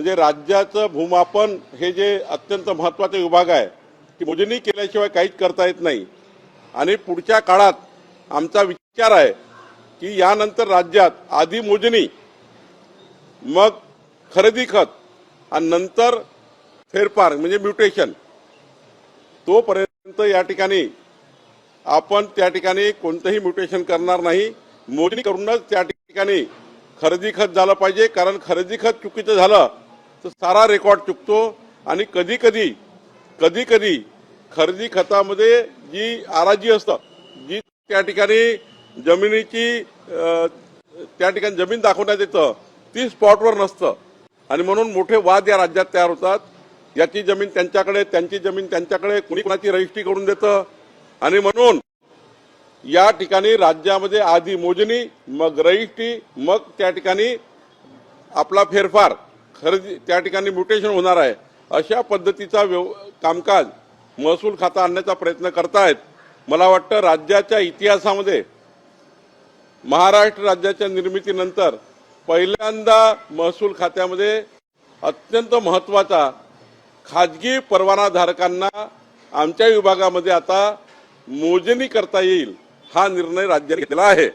म्हणजे राज्याचं भूमापन हे जे अत्यंत महत्त्वाचे विभाग आहे की मोजणी केल्याशिवाय काहीच करता येत नाही. आणि पुढच्या काळात आमचा विचार आहे की यानंतर राज्यात आधी मोजणी मग खरेदी खत आणि नंतर फेरफार म्हणजे म्युटेशन. तोपर्यंत या ठिकाणी आपण त्या ठिकाणी कोणतंही म्युटेशन करणार नाही. मोजणी करूनच त्या ठिकाणी खरेदी खत झालं पाहिजे कारण खरेदी खत चुकीचं झालं तर सारा रेकॉर्ड चुकतो आणि कधी कधी कधी कधी खरेदी खतामध्ये जी आराजी असतं जी त्या ठिकाणी जमिनीची त्या ठिकाणी जमीन दाखवण्यात येतं ती स्पॉटवर नसतं. आणि म्हणून मोठे वाद या राज्यात तयार होतात. याची जमीन त्यांच्याकडे त्यांची जमीन त्यांच्याकडे कुणी कुणाची रजिस्ट्री करून देतं. आणि म्हणून या ठिकाणी राज्यामध्ये आधी मोजणी मग रजिस्ट्री मग त्या ठिकाणी आपला फेरफार. खरेदी त्या ठिकाणी म्युटेशन होणार आहे. अशा पद्धतीचा व्यव कामकाज महसूल खाता आणण्याचा प्रयत्न करतायत. मला वाटतं राज्याच्या इतिहासामध्ये महाराष्ट्र राज्याच्या निर्मितीनंतर पहिल्यांदा महसूल खात्यामध्ये अत्यंत महत्त्वाचा खाजगी परवानाधारकांना आमच्या विभागामध्ये आता मोजणी करता येईल हा निर्णय राज्याने घेतला आहे.